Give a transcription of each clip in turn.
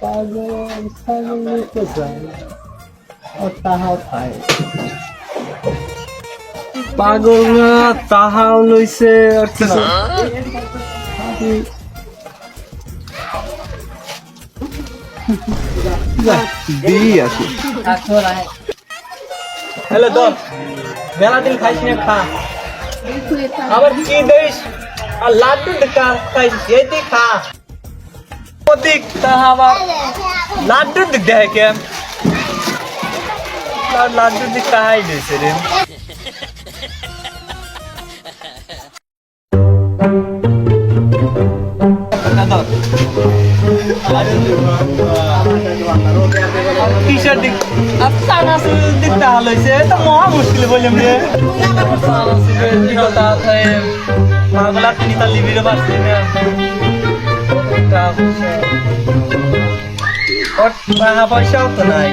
পাগল ছাগল কোথায় ও তাহাও খায় পাগল না? তাহাও লইছে কিছু দিই আসি হ্যালো দোস্ত মেলা দিন খাইস না খা আবার কি দিস আর লাড্ডু দেখা খাইস এই দি খা প্রতীক তাহা আবার লাড্ডু দিক দেখে কে আর লাড্ডু দিক তাহাই দিয়েছে রে টি-শার্ট দিক আর সানাসুর দিক তাহলে হয়েছে তো মহা মুশকিল বললাম রে। মাগলা তিনি তার লিবিরে পারছি না টাকা পয়সাও তো নাই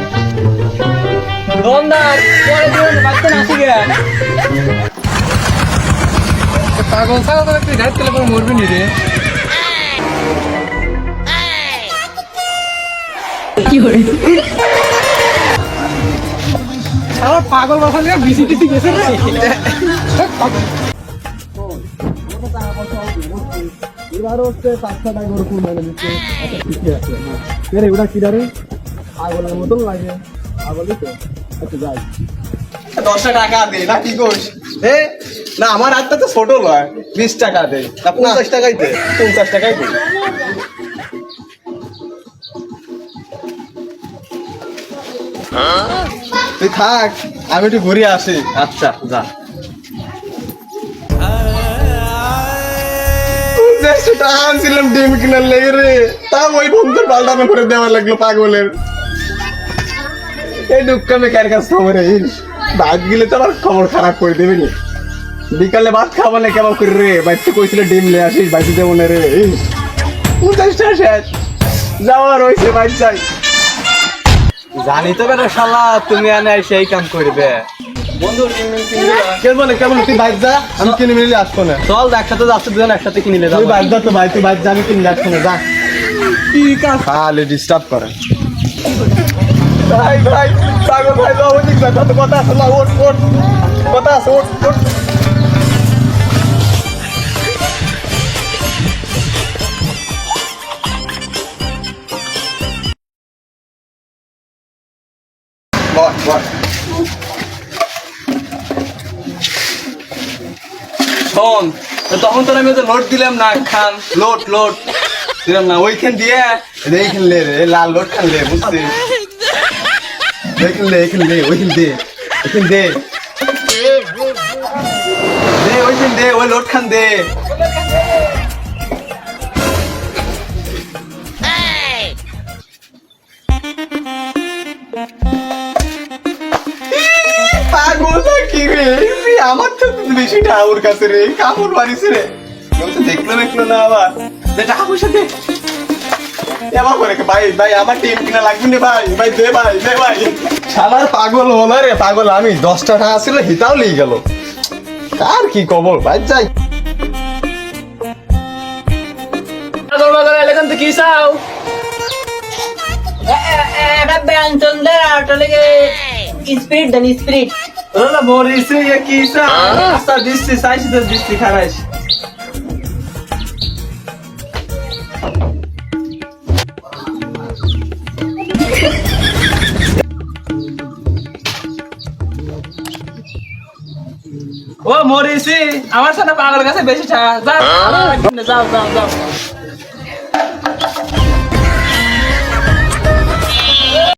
দোকানদার পরে দিন বাচ্চা নাসি গে পাগল ছাগল তুই ঘাট খেলে মরবি নি রে আমার পাগল বাসা নিয়ে বিসি টিসি গেছে রে। হচ্ছে দিচ্ছে আচ্ছা ঠিকই আছে। রে ওটা কি রে? পাগলের মতন লাগে। পাগলই তো আচ্ছা যাই। দশটা টাকা দে না কি করিস দে না আমার হাতটা তো ছোট নয়। বিশ টাকা দে। না পঞ্চাশ টাকাই দে। পঞ্চাশ টাকাই দে। তুই থাক আমি একটু ঘুরে আসি। আচ্ছা যা। দেড়শো টাকা আনছিলাম ডিম কিনার লেগে রে। তা ওই বন্ধুর পাল্টানো করে দেওয়া লাগল পাগলের। এই দুঃখ কাছে খবর ভাত গেলে তো আমার খবর খারাপ করে দেবে নি। বিকালে ভাত খাব না কেমন করে রে? বাড়িতে কইছিল ডিম লে আসিস বাড়িতে দেবো না রে। শেষ। যাওয়ার হয়েছে বাড়ি চাই জানি তো বেটা শালা তুমি আনে সেই কাম করবে। বন্ধু কেমন কেমন? তুই বাইক যা আমি কিনে মিলে আসব না। চল একসাথে যাচ্ছে দুজন একসাথে কিনে নিলে তুই বাইক যা তো ভাই তুই বাইক যা আমি কিনে আসব না যা। ঠিক আছে খালি ডিস্টার্ব করে। ভাই ভাই পাগল ভাই কত কথা আছে না ওট ওট কথা আছে ওট ওট শোন তখন তোর আমি ওদের লোড দিলাম না, খান। লোড লোড দিলাম না, ওইখান দিয়ে, এইখান লে রে লাল লোট খান লে বুঝছিস? এইখান লে এইখান লে ওইখান দে ওইখান দে দে, ওইখান দে ওই লোট খান দে। রে আমার তো বেশি ঠাকুর কাছে রে কাপড় বাড়িছে রে কেউ তো দেখল দেখল না আবার টাকা পয়সা দে এবার করে ভাই ভাই আমার টিম কিনা লাগবে না ভাই ভাই দে ভাই দে ভাই শালার পাগল হলো রে পাগল আমি দশটা টাকা ছিল হিতাও লিয়ে গেল আর কি কবল ভাই যাই এলাকান তো কি চাও একটা ব্যঞ্জন দেয় আর লেগে স্পিরিট দেন স্পিরিট ওরা বলিস ইয়ে কি চাও আচ্ছা দিচ্ছি চাইছি তো দিচ্ছি খারাইস ও মরিসি আমার সাথে পাগলের কাছে বেশি ছা যাও যাও যাও যাও